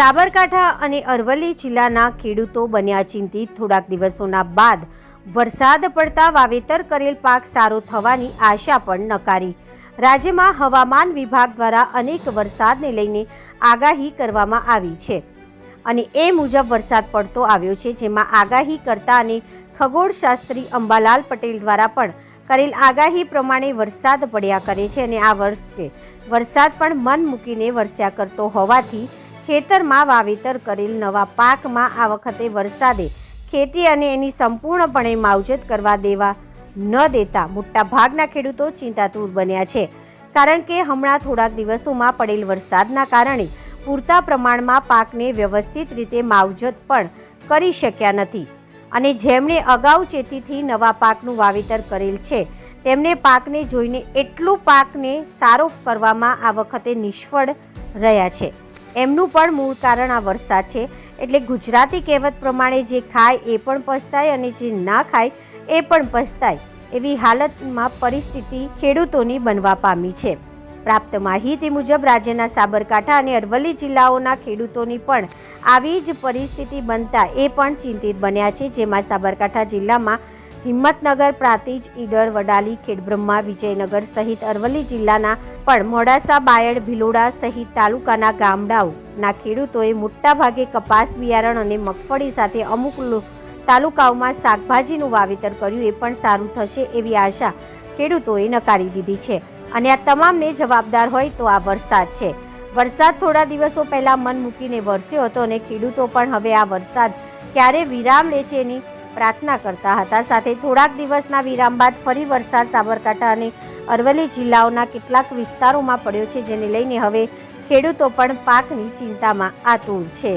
સાબરકાંઠા અને અરવલ્લી જિલ્લાના ખેડૂતો બન્યા ચિંતિત. થોડાક દિવસોના બાદ વરસાદ પડતા વાવેતર કરેલ પાક સારો થવાની આશા પણ નકારી. રાજ્યમાં હવામાન વિભાગ દ્વારા અનેક વરસાદને લઈને આગાહી કરવામાં આવી છે અને એ મુજબ વરસાદ પડતો આવ્યો છે, જેમાં આગાહી કરતા અને ખગોળશાસ્ત્રી અંબાલાલ પટેલ દ્વારા પણ કરેલ આગાહી પ્રમાણે વરસાદ પડ્યા કરે છે અને આ વર્ષે વરસાદ પણ મન મૂકીને વરસ્યા કરતો હોવાથી ખેતરમાં વાવેતર કરેલ નવા પાકમાં આ વખતે વરસાદે ખેતી અને એની સંપૂર્ણપણે માવજત કરવા દેવા ન દેતા મોટા ભાગના ખેડૂતો ચિંતાતુર બન્યા છે. કારણ કે હમણાં થોડાક દિવસોમાં પડેલ વરસાદના કારણે પૂરતા પ્રમાણમાં પાકને વ્યવસ્થિત રીતે માવજત પણ કરી શક્યા નથી. અને જેમણે અગાઉ ચેતીથી નવા પાકનું વાવેતર કરેલ છે, તેમને પાકને જોઈને એટલું પાકને સારો કરવામાં આ વખતે નિષ્ફળ રહ્યા છે. એમનું પણ મૂળ કારણ આ વરસાદ છે. એટલે ગુજરાતી કહેવત પ્રમાણે જે ખાય એ પણ પસ્તાય અને જે ના ખાય એ પણ પસ્તાય. એવી હાલતમાં પરિસ્થિતિ ખેડૂતોની બનવા પામી છે. પ્રાપ્ત માહિતી મુજબ રાજ્યના સાબરકાંઠા અને અરવલ્લી જિલ્લાઓના ખેડૂતોની પણ આવી જ પરિસ્થિતિ બનતા એ પણ ચિંતિત બન્યા છે. જેમાં સાબરકાંઠા જિલ્લામાં હિંમતનગર પ્રાતિજ ઈડર વડાલી ખેડબ્રહ્મા વિજયનગર સહિત અરવલ્લી જિલ્લાના પણ મોડાસા, બાયડ, ભિલોડા સહિત તાલુકાના ગામડાઓના ખેડૂતોએ મોટાભાગે કપાસ, બિયારણ અને મગફળી સાથે અમુક તાલુકાઓમાં શાકભાજીનું વાવેતર કર્યું, એ પણ સારું થશે એવી આશા ખેડૂતોએ નકારી દીધી છે. અને આ તમામને જવાબદાર હોય તો આ વરસાદ છે. વરસાદ થોડા દિવસો પહેલા મન મૂકીને વરસ્યો હતો અને ખેડૂતો પણ હવે આ વરસાદ ક્યારે વિરામ લે છે એની પ્રાર્થના કરતા હતા. સાથે થોડાક દિવસના વિરામ બાદ ફરી વરસાદ સાબરકાંઠા અને અરવલ્લી જિલ્લાઓના કેટલાક વિસ્તારોમાં પડ્યો છે, જેને લઈને હવે ખેડૂતો પણ પાકની ચિંતામાં આતુર છે.